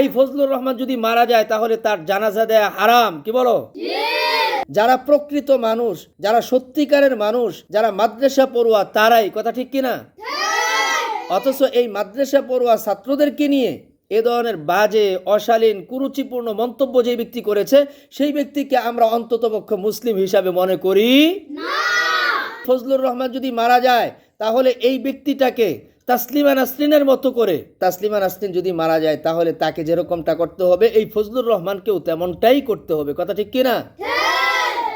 এই ফজলুর রহমান যদি মারা যায়, তাহলে তার জানাজা দেয়া হারাম। কি বলো? যারা প্রকৃত মানুষ, যারা সত্যিকারের মানুষ, যারা মাদ্রাসা পড়ুয়া, তারাই। কথা ঠিক কিনা? অথচ এই মাদ্রাসা পড়ুয়া ছাত্রদেরকে নিয়ে এ ধরনের বাজে, অশালীন, কুরুচিপূর্ণ মন্তব্য যে ব্যক্তি করেছে, সেই ব্যক্তিকে আমরা অন্ততপক্ষ মুসলিম হিসাবে মনে করি ফজলুর রহমান যদি মারা যায়, তাহলে এই ব্যক্তিটাকে তাসলিমা নাসরিনের মতো করে। তাসলিমা নাসরিন যদি মারা যায় তাহলে তাকে যেরকমটা করতে হবে এই ফজলুর রহমানকেও তেমনটাই করতে হবে। কথা ঠিক কিনা?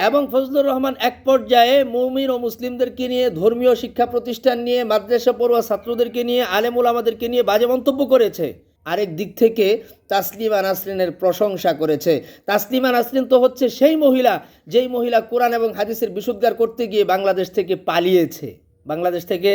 এবং ফজলুর রহমান এক পর্যায়ে মৌমিন ও মুসলিমদেরকে নিয়ে ধর্মীয় শিক্ষা প্রতিষ্ঠান নিয়ে মাদ্রাসা পড়ুয়া ছাত্রদেরকে নিয়ে আলেমুল আমাদেরকে নিয়ে বাজে মন্তব্য করেছে। আরেক দিক থেকে তাসলিমা নাসরিনের প্রশংসা করেছে। তাসলিমা নাসরিন তো হচ্ছে সেই মহিলা যেই মহিলা কোরআন এবং হাদিসের বিশুদ্ধার করতে গিয়ে বাংলাদেশ থেকে পালিয়েছে। বাংলাদেশ থেকে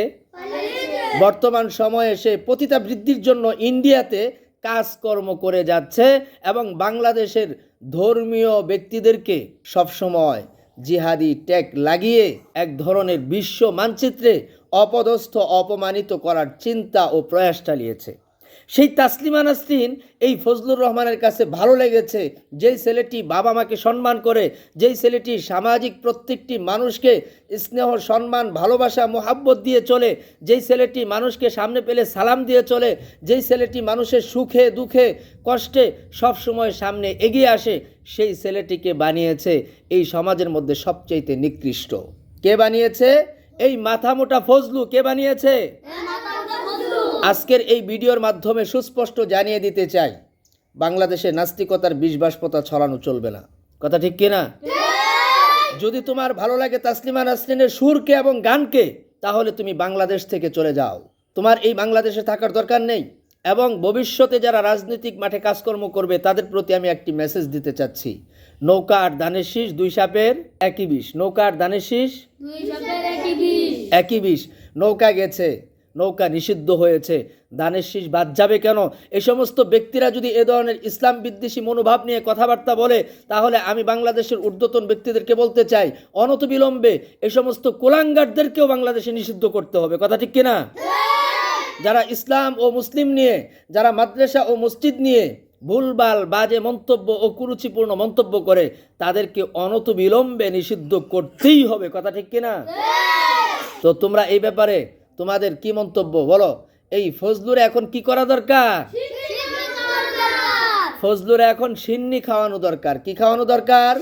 বর্তমান সময়ে সে পতিতা বৃদ্ধির জন্য ইন্ডিয়াতে কাজকর্ম করে যাচ্ছে এবং বাংলাদেশের ধর্মীয় ব্যক্তিদেরকে সবসময় জিহাদি ট্যাগ লাগিয়ে এক ধরনের বিশ্ব মানচিত্রে অপদস্থ, অপমানিত করার চিন্তা ও প্রয়াস চালিয়েছে। সেই তাসলিমা নাসরিন এই ফজলুর রহমানের কাছে ভালো লেগেছে। যেই ছেলেটি বাবা মাকে সম্মান করে, যেই ছেলেটি সামাজিক প্রত্যেকটি মানুষকে স্নেহ, সম্মান, ভালোবাসা, মোহাব্বত দিয়ে চলে, যেই ছেলেটি মানুষকে সামনে পেলে সালাম দিয়ে চলে, যেই ছেলেটি মানুষের সুখে, দুঃখে, কষ্টে সব সময় সামনে এগিয়ে আসে, সেই ছেলেটিকে বানিয়েছে এই সমাজের মধ্যে সবচাইতে নিকৃষ্ট। কে বানিয়েছে? এই মাথা মোটা ফজলু কে বানিয়েছে? আজকের এই ভিডিওর মাধ্যমে সুস্পষ্ট জানিয়ে দিতে চাই বাংলাদেশে নাস্তিকতার বিষবাষ্পতা ছড়ানো চলবে না। কথা ঠিক কিনা? যদি তোমার ভালো লাগে তাসলিমা নাসরিনের সুরকে এবং গানকে তাহলে তুমি বাংলাদেশ থেকে চলে যাও। তোমার এই বাংলাদেশে থাকার দরকার নেই এবং ভবিষ্যতে যারা রাজনৈতিক মাঠে কাজকর্ম করবে তাদের প্রতি আমি একটি মেসেজ দিতে চাচ্ছি। নৌকা আর দানের শীষ দুই সাপের একই বিষ। নৌকা আর দানের শীষ একই বিষ। নৌকা গেছে। নৌকা নিষিদ্ধ হয়েছে। দানের শীষ বাদ যাবে কেন? এই সমস্ত ব্যক্তিরা যদি এ ধরনের ইসলাম বিদ্বেষী মনোভাব নিয়ে কথাবার্তা বলে, তাহলে আমি বাংলাদেশের ঊর্ধ্বতন ব্যক্তিদেরকে বলতে চাই, অনতবিলম্বে এ সমস্ত কোলাঙ্গারদেরকেও বাংলাদেশে নিষিদ্ধ করতে হবে। কথা ঠিক কিনা? যারা ইসলাম ও মুসলিম নিয়ে, যারা মাদ্রাসা ও মসজিদ নিয়ে ভুলবাল বাজে মন্তব্য ও কুরুচিপূর্ণ মন্তব্য করে, তাদেরকে অনতবিলম্বে নিষিদ্ধ করতেই হবে। কথা ঠিক কিনা? তো তোমরা এই ব্যাপারে তোমাদের কি মন্তব্য বলো? এই ফজলুরে এখন কি করা দরকার? ফজলুরে এখন সিন্নি খাওয়ানো দরকার। কি খাওয়ানো দরকার?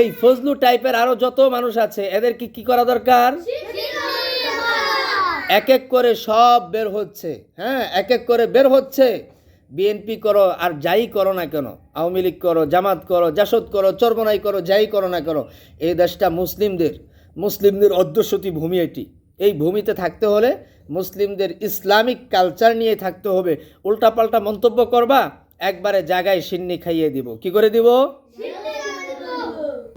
এই ফজলু টাইপের আরও যত মানুষ আছে, এদের কি কি করা দরকার? এক এক করে সব বের হচ্ছে। হ্যাঁ এক এক করে বের হচ্ছে। বিএনপি করো আর যাই করো না কেন, আওয়ামী লীগ করো, জামাত করো, জাসদ করো, চরমনাই করো, যাই করো না করো এই দেশটা মুসলিমদের। মুসলিমদের অধ্যসতী ভূমি এটি। এই ভূমিতে থাকতে হলে মুসলিমদের ইসলামিক কালচার নিয়ে থাকতে হবে। উল্টাপাল্টা মন্তব্য করবা, একবারে জায়গায় সিন্নি খাইয়ে দিব। কি করে দিব?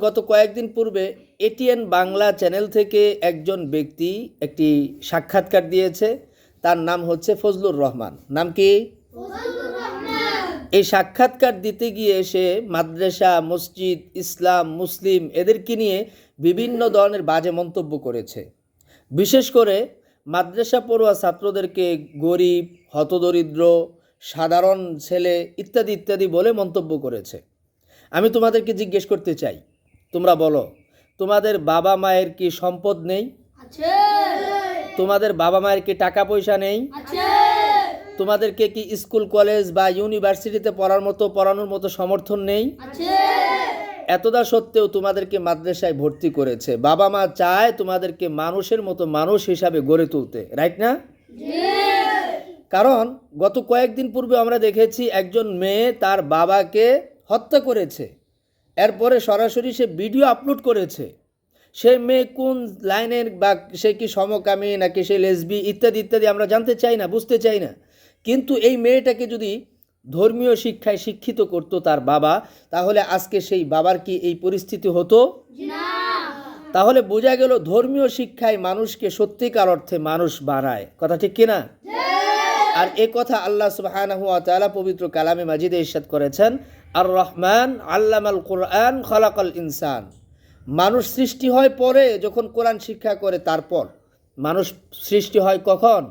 গত কয়েকদিন পূর্বে এটিএন বাংলা চ্যানেল থেকে একজন ব্যক্তি একটি সাক্ষাৎকার দিয়েছে। তার নাম হচ্ছে ফজলুর রহমান। নাম কি? এই সাক্ষাৎকার দিতে গিয়ে সে মাদ্রাসা মসজিদ ইসলাম মুসলিম এদেরকে নিয়ে বিভিন্ন ধরনের বাজে মন্তব্য করেছে। বিশেষ করে মাদ্রাসা পড়ুয়া ছাত্রদেরকে গরিব হতদরিদ্র সাধারণ ছেলে ইত্যাদি ইত্যাদি বলে মন্তব্য করেছে। আমি তোমাদেরকে জিজ্ঞেস করতে চাই তোমরা বলো তোমাদের বাবা মায়ের কি সম্পদ নেই? তোমাদের বাবা মায়ের কি টাকা পয়সা নেই? তোমাদেরকে কি স্কুল কলেজ বা ইউনিভার্সিটিতে পড়ার মতো পড়ানোর মতো সমর্থন নেই? এতদা সত্ত্বেও তোমাদেরকে মাদ্রাসায় ভর্তি করেছে। বাবা মা চায় তোমাদেরকে মানুষের মতো মানুষ হিসাবে গড়ে তুলতে। রাইট না? কারণ গত কয়েকদিন পূর্বে আমরা দেখেছি একজন মেয়ে তার বাবাকে হত্যা করেছে। এরপরে সরাসরি সে ভিডিও আপলোড করেছে। সে মেয়ে কোন লাইনের বা সে কি সমকামী নাকি সে লেসবি ইত্যাদি ইত্যাদি আমরা জানতে চাই না বুঝতে চাই না। কিন্তু এই মেয়েটাকে যদি ধর্মীয় শিক্ষায় শিক্ষিত করতো তার বাবা তাহলে আজকে সেই বাবার কি এই পরিস্থিতি হতো? তাহলে বোঝা গেল ধর্মীয় শিক্ষায় মানুষকে সত্যিকার অর্থে মানুষ বানায় কথা ঠিক কিনা? আর এ কথা আল্লাহ ওয়া পবিত্র কালামে মাজিদে ইরশাদ করেছেন আর রহমান আল্লামাল কোরআন খলাকাল ইনসান। মানুষ সৃষ্টি হয় পরে যখন কোরআন শিক্ষা করে তারপর। মানুষ সৃষ্টি হয় কখন?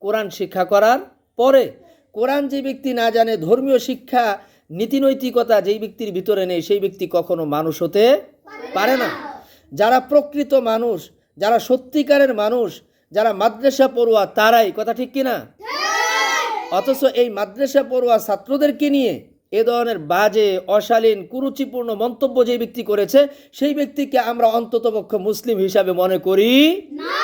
কোরআন শিক্ষা করার পরে কোরআন যে ব্যক্তি না জানে, ধর্মীয় শিক্ষা, নীতিনৈতিকতা যেই ব্যক্তির ভিতরে নেই, সেই ব্যক্তি কখনো মানুষ হতে পারে না। যারা প্রকৃত মানুষ, যারা সত্যিকারের মানুষ, যারা মাদ্রাসা পড়ুয়া, তারাই। কথা ঠিক কিনা? অথচ এই মাদ্রাসা পড়ুয়া ছাত্রদেরকে নিয়ে এ ধরনের বাজে, অশালীন, কুরুচিপূর্ণ মন্তব্য যে ব্যক্তি করেছে, সেই ব্যক্তিকে আমরা অন্ততপক্ষ মুসলিম হিসাবে মনে করি না।